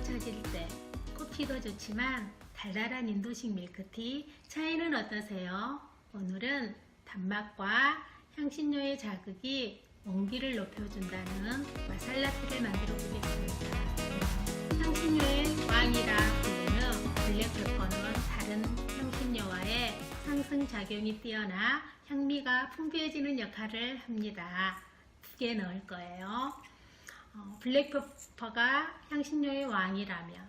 거 찾을 때 커피도 좋지만 달달한 인도식 밀크티 차이는 어떠세요? 오늘은 단맛과 향신료의 자극이 원기를 높여준다는 마살라티를 만들어 보겠습니다. 향신료의 왕이라 불리는 블랙페퍼는 다른 향신료와의 상승 작용이 뛰어나 향미가 풍부해지는 역할을 합니다. 두 개 넣을 거예요. 어, 블랙페퍼가 향신료의 왕이라면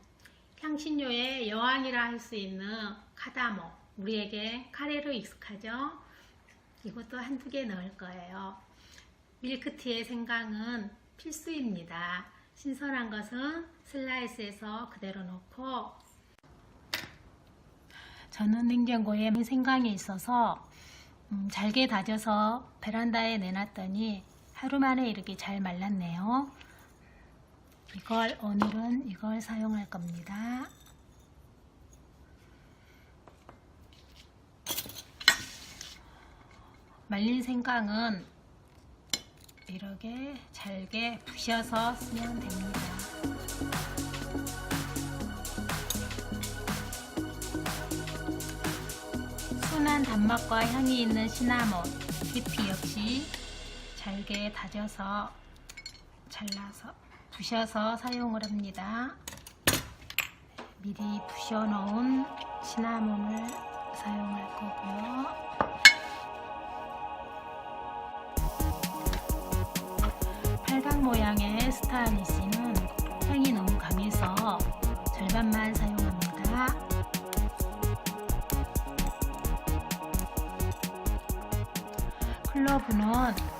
향신료의 여왕이라 할 수 있는 카다모 우리에게 카레로 익숙하죠? 이것도 한두 개 넣을 거예요. 밀크티의 생강은 필수입니다. 신선한 것은 슬라이스해서 그대로 넣고 저는 냉장고에 생강이 있어서 음, 잘게 다져서 베란다에 내놨더니 하루 만에 이렇게 잘 말랐네요. 이걸 오늘은 이걸 사용할 겁니다. 말린 생강은 이렇게 잘게 부셔서 쓰면 됩니다. 순한 단맛과 향이 있는 시나몬, 계피 역시 잘게 다져서 잘라서 부셔서 사용을 합니다. 미리 부셔 놓은 시나몬을 사용할 거고요. 팔각 모양의 스타니시는 향이 너무 강해서 절반만 사용합니다. 클로브는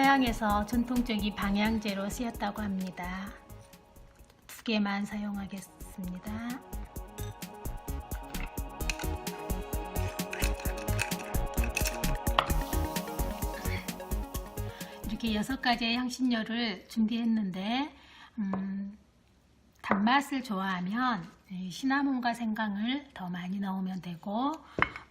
서양에서 전통적인 방향제로 쓰였다고 합니다. 두 개만 사용하겠습니다. 이렇게 여섯 가지의 향신료를 준비했는데 음, 단맛을 좋아하면 이 시나몬과 생강을 더 많이 넣으면 되고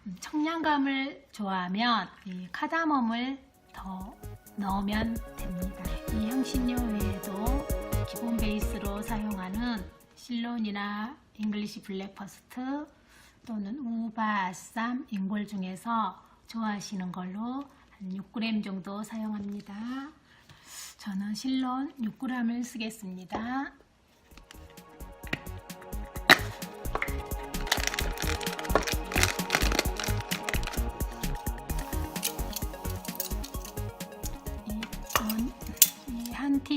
음, 청량감을 좋아하면 이 카다멈을 더 넣으면 됩니다. 이 향신료 외에도 기본 베이스로 사용하는 실론이나 잉글리시 블랙퍼스트 또는 우바, 아쌈, 인골 중에서 좋아하시는 걸로 한 6g 정도 사용합니다. 저는 실론 6g을 쓰겠습니다.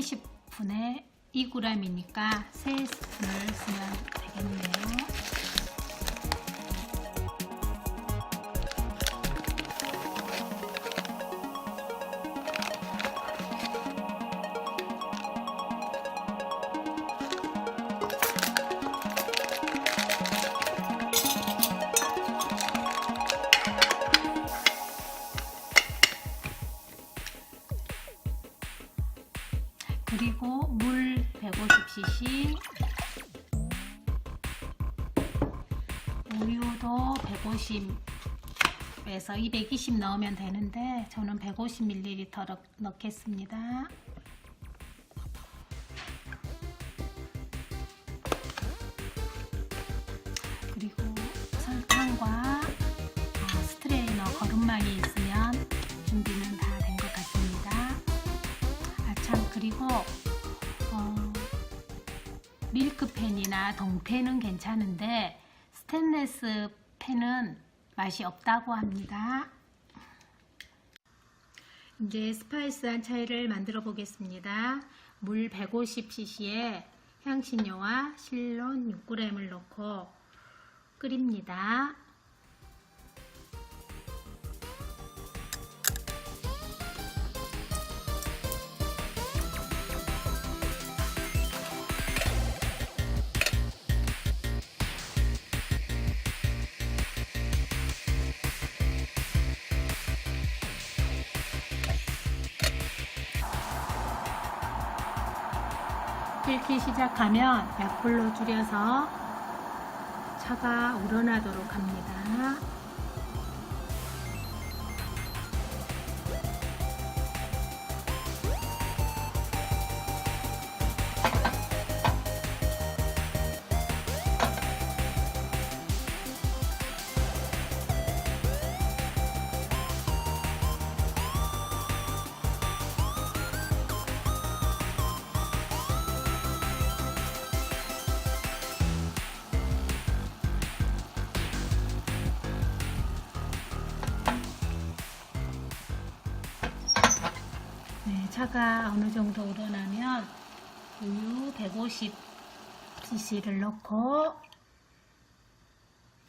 한 티스푼에 2g이니까 3스푼을 쓰면 되겠네요. 그리고 물 150cc 우유도 150에서 220 넣으면 되는데 저는 150ml 넣겠습니다. 밀크펜이나 동펜은 괜찮은데 스테인레스 펜은 맛이 없다고 합니다. 이제 스파이스한 차이를 만들어 보겠습니다. 물 150cc에 향신료와 실론 6g을 넣고 끓입니다. 끓기 시작하면 약불로 줄여서 차가 우러나도록 합니다. 차가 어느 정도 우러나면 우유 150cc를 넣고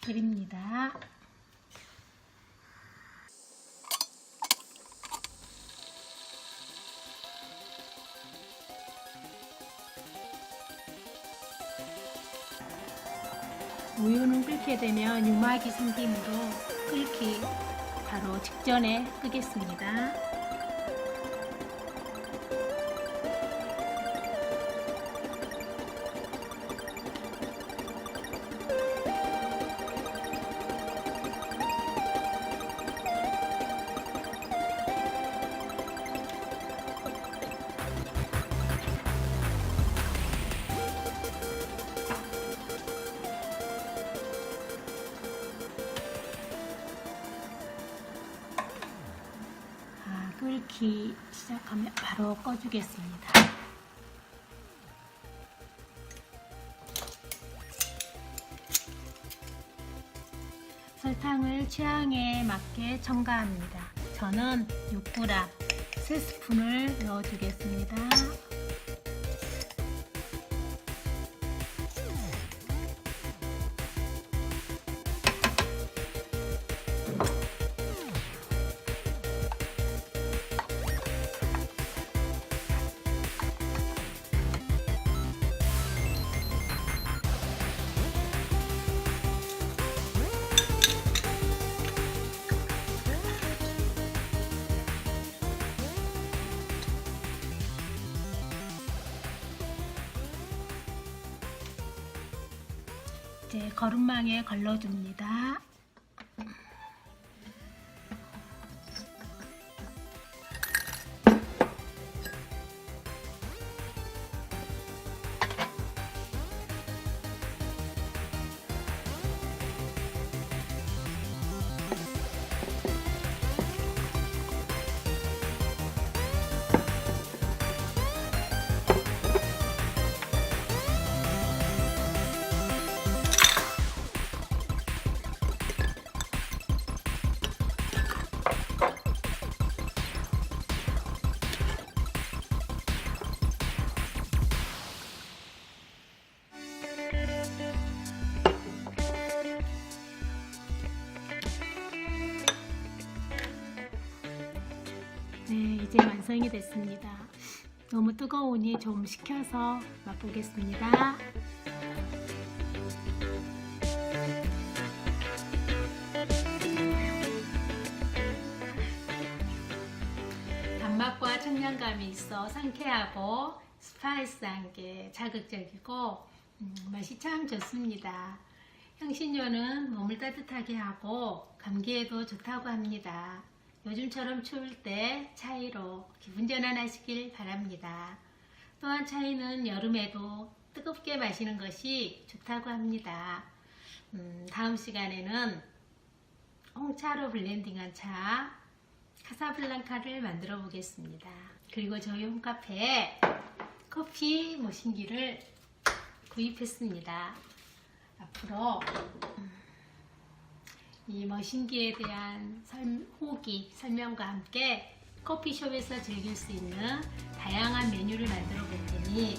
끓입니다. 우유는 끓게 되면 유막이 생기므로 끓기 바로 직전에 끄겠습니다. 시작하면 바로 꺼주겠습니다. 설탕을 취향에 맞게 첨가합니다. 저는 6g 3스푼을 넣어주겠습니다. 이제 거름망에 걸러줍니다. 완성이 됐습니다. 너무 뜨거우니 좀 식혀서 맛보겠습니다. 단맛과 청량감이 있어 상쾌하고 스파이스한 게 자극적이고 음, 맛이 참 좋습니다. 향신료는 몸을 따뜻하게 하고 감기에도 좋다고 합니다. 요즘처럼 추울 때 차이로 기분 전환하시길 바랍니다. 또한 차이는 여름에도 뜨겁게 마시는 것이 좋다고 합니다. 음, 다음 시간에는 홍차로 블렌딩한 차 카사블랑카를 만들어 보겠습니다. 그리고 저희 홈카페에 커피 머신기를 구입했습니다. 앞으로 음, 이 머신기에 대한 설- 후기, 설명과 함께 커피숍에서 즐길 수 있는 다양한 메뉴를 만들어 볼 테니